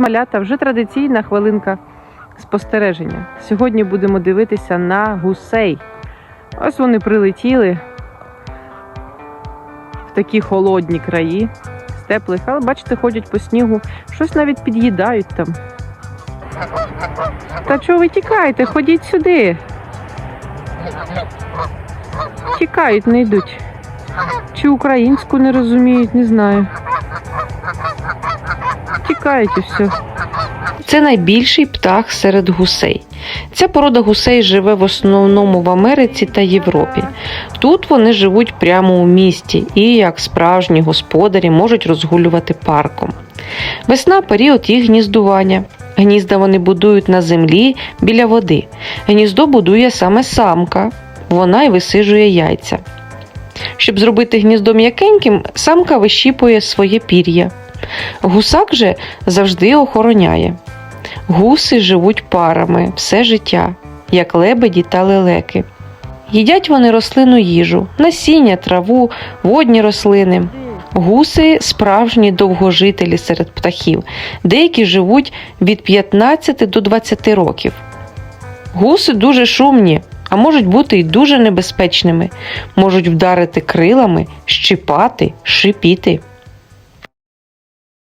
малята, вже традиційна хвилинка спостереження. Сьогодні будемо дивитися на гусей. Ось вони прилетіли в такі холодні краї з теплих, але бачите, ходять по снігу, щось навіть під'їдають там. Та чого ви тікаєте? Ходіть сюди. Тікають, не йдуть. Чи українську не розуміють, не знаю. Тікають і все. Це найбільший птах серед гусей. Ця порода гусей живе в основному в Америці та Європі. Тут вони живуть прямо у місті і, як справжні господарі, можуть розгулювати парком. Весна період їх гніздування. Гнізда вони будують на землі біля води. Гніздо будує саме самка, вона й висижує яйця. Щоб зробити гніздо м'якеньким, самка вищіпує своє пір'я. Гусак же завжди охороняє. Гуси живуть парами все життя, як лебеді та лелеки. Їдять вони рослину їжу, насіння, траву, водні рослини. Гуси справжні довгожителі серед птахів. Деякі живуть від 15 до 20 років. Гуси дуже шумні, а можуть бути й дуже небезпечними, можуть вдарити крилами, щипати, шипіти.